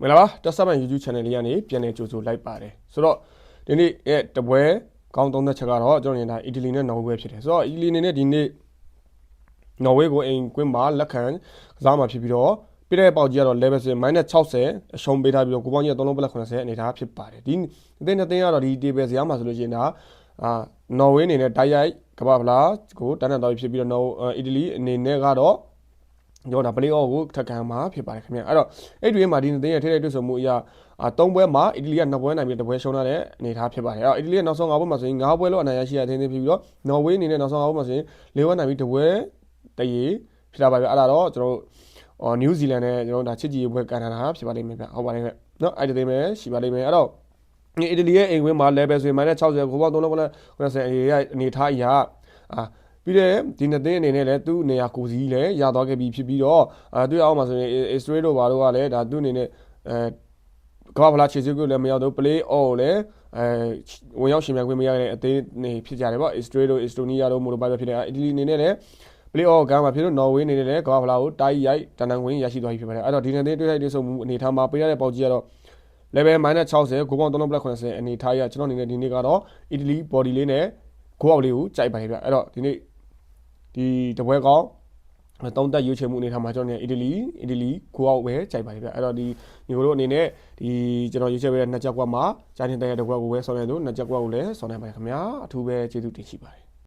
မင်္ဂလာပါတက်ဆပ်မန် YouTube channel လေးကနေပြန်လည်ကြိုဆိုလိုက်ပါတယ်ဆိုတော့ဒီနေ့ရဲ့တပွဲကောင်းသုံးသက်ချက်ကတော့ကျွန်တော်နေတာအီတလီနဲ့နော်ဝေဖြစ်တယ်ဆိုတော့အီတလီအနေနဲ့ဒီနေ့နော်ဝေကိုအိမ်ကွင်းမှာလက်ခံကစားမှာဖြစ်ပြီးတော့ပြတဲ့ပေါက်ကြီးကတော့ level 60 -60 အရှုံးပေးထားပြီးတော့ကိုပေါင်းကြီးက3လုံးပလက်80အနေထားဖြစ်ပါတယ်ဒီအသင်းနှစ်သင်းကတော့ဒီ table ဇယားမှာဆိုလို့ရှိရင်ဒါအာနော်ဝေအနေနဲ့တိုက်ရိုက်ကမ္ဘာဖလားကိုတန်းတန်းတော်ဖြစ်ပြီးတော့နော်အီတလီအနေနဲ့ကတော့ကျွန် တော့ဒါ play off ကိုထပ်ခံမှာဖြစ်ပါတယ်ခင်ဗျအဲ့တော့အဲ့ဒီမှာဒီနေသိရဲ့ထိတဲ့တွေ့ဆုံမှုအရာ၃ပွဲမှာအီတလီက၂ပွဲနိုင်ပြီးတပွဲရှုံးထားတဲ့အနေအထားဖြစ်ပါတယ်အဲ့တော့အီတလီကနောက်ဆုံး၅ပွဲမှာဆိုရင်၅ပွဲလောက်အနိုင်ရရှိရတဲ့အသင်းဖြစ်ပြီးတော့နော်ဝေးအနေနဲ့နောက်ဆုံး၅ပွဲမှာဆိုရင်၄ပွဲနိုင်ပြီးတပွဲတရေဖြစ်တာပါဗျအဲ့ဒါတော့ကျွန်တော်အော်နယူးဇီလန်နဲ့ကျွန်တော်ဒါချစ်ကြည်ပွဲကန်တာဖြစ်ပါလိမ့်မယ်ဗျဟုတ်ပါလိမ့်မယ်နော်အဲ့ဒီသိမ်းမယ်ရှိပါလိမ့်မယ်အဲ့တော့အီတလီရဲ့အိမ်ဝင်းမှာ level ဆိုရင် -60 ကိုပေါင်း360 90အနေထားအရာအာ ပြီးတဲ့ဒီနှစ်သိန်းအနေနဲ့လည်းသူ့နေရာကိုစီးလည်းရသွားခဲ့ပြီဖြစ်ပြီးတော့အဲတွေ့အောင်မှာဆိုရင် Israel တို့ဘာတို့ကလည်းဒါသူ့အနေနဲ့အဲကမ္ဘာဖလားခြေစစ်ကိုလည်းမရောက်တော့ play all လည်းအဲဝင်ရောက်ရှင်ပြိုင်ခွင့်မရတဲ့အသေးနေဖြစ်ကြတယ်ပေါ့ Israel တို့ Estonia တို့မို့လို့ပါပဲဖြစ်နေအီတလီအနေနဲ့လည်း play off ကမှာဖြစ်လို့ Norway အနေနဲ့လည်းကမ္ဘာဖလားကိုတိုက်ရိုက်တန်တန်ခွင့်ရရှိသွားပြီဖြစ်ပါတယ်အဲ့တော့ဒီနေ့တွေ့ထိုက်တွေ့ဆုံမှုအနေထားမှာပေးရတဲ့ပေါက်ကြီးကတော့ level -60 ကိုပေါင်း3ပလက်80အနေထားရကျွန်တော်အနေနဲ့ဒီနေ့ကတော့အီတလီ body လေးနဲ့ကိုအောက်လေးကိုကြိုက်ပါတယ်ဗျအဲ့တော့ဒီနေ့ ဒီတပွဲကောင်းတုံးတက်ရွေးချယ်မှုအနေထားမှာကျွန်တော်နေအီတလီအီတလီကိုအောက်ပဲကြိုက်ပါတယ်ဗျအဲ့တော့ဒီညီကိုတို့အနေနဲ့ဒီကျွန်တော်ရွေးချယ်ပေးတဲ့နှစ်ချက်ကွက်မှာဂျာတင်တဲ့တကွက်ကိုပဲဆောင်းနေလို့နှစ်ချက်ကွက်ကိုလည်းဆောင်းနိုင်ပါတယ်ခင်ဗျာအထူးပဲကျေးဇူးတင်ရှိပါတယ်